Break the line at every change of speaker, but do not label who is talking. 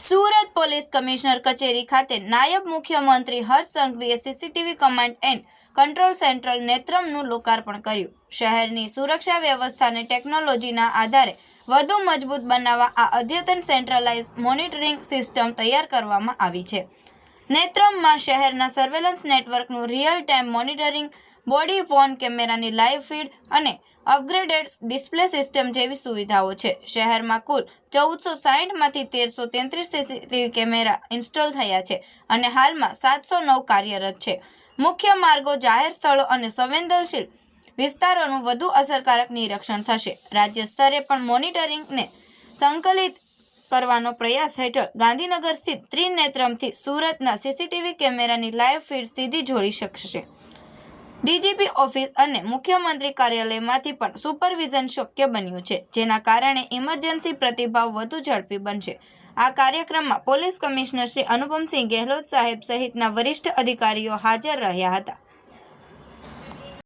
Surat police commissioner કચેરી ખાતે નાયબ મુખ્યમંત્રી Harsh સંઘવીએ CCTV command and control central નેત્રમનું લોકાર્પણ કર્યું. શહેરની સુરક્ષા વ્યવસ્થાને ટેકનોલોજીના આધારે વધુ મજબૂત બનાવવા આ અદ્યતન સેન્ટ્રલાઇઝ મોનિટરિંગ સિસ્ટમ તૈયાર કરવામાં આવી છે. નેત્રમમાં શહેરના સર્વેલન્સ નેટવર્કનું real time monitoring body phone કેમેરાની લાઇવ ફીડ અને અપગ્રેડેડ ડિસ્પ્લે સિસ્ટમ જેવી સુવિધાઓ છે. શહેરમાં કુલ ચૌદસો સાહીઠમાંથી તેરસો તેત્રીસ સીસીટીવી કેમેરા ઇન્સ્ટોલ થયા છે અને હાલમાં સાતસો નવ કાર્યરત છે. મુખ્ય માર્ગો જાહેર સ્થળો અને સંવેદનશીલ વિસ્તારોનું વધુ અસરકારક નિરીક્ષણ થશે. રાજ્ય સ્તરે પણ મોનિટરિંગને સંકલિત કરવાનો પ્રયાસ હેઠળ ગાંધીનગર સ્થિત ત્રિનેત્રમથી સુરતના સીસીટીવી કેમેરાની લાઇવ ફીડ સીધી જોડી શકશે. ડીજીપી ઓફિસ અને મુખ્યમંત્રી કાર્યાલયમાંથી પણ સુપરવિઝન શક્ય બન્યું છે, જેના કારણે ઇમરજન્સી પ્રતિભાવ વધુ ઝડપી બનશે. આ કાર્યક્રમમાં પોલીસ કમિશનર શ્રી અનુપમસિંહ ગેહલોત સાહેબ સહિતના વરિષ્ઠ અધિકારીઓ હાજર રહ્યા હતા.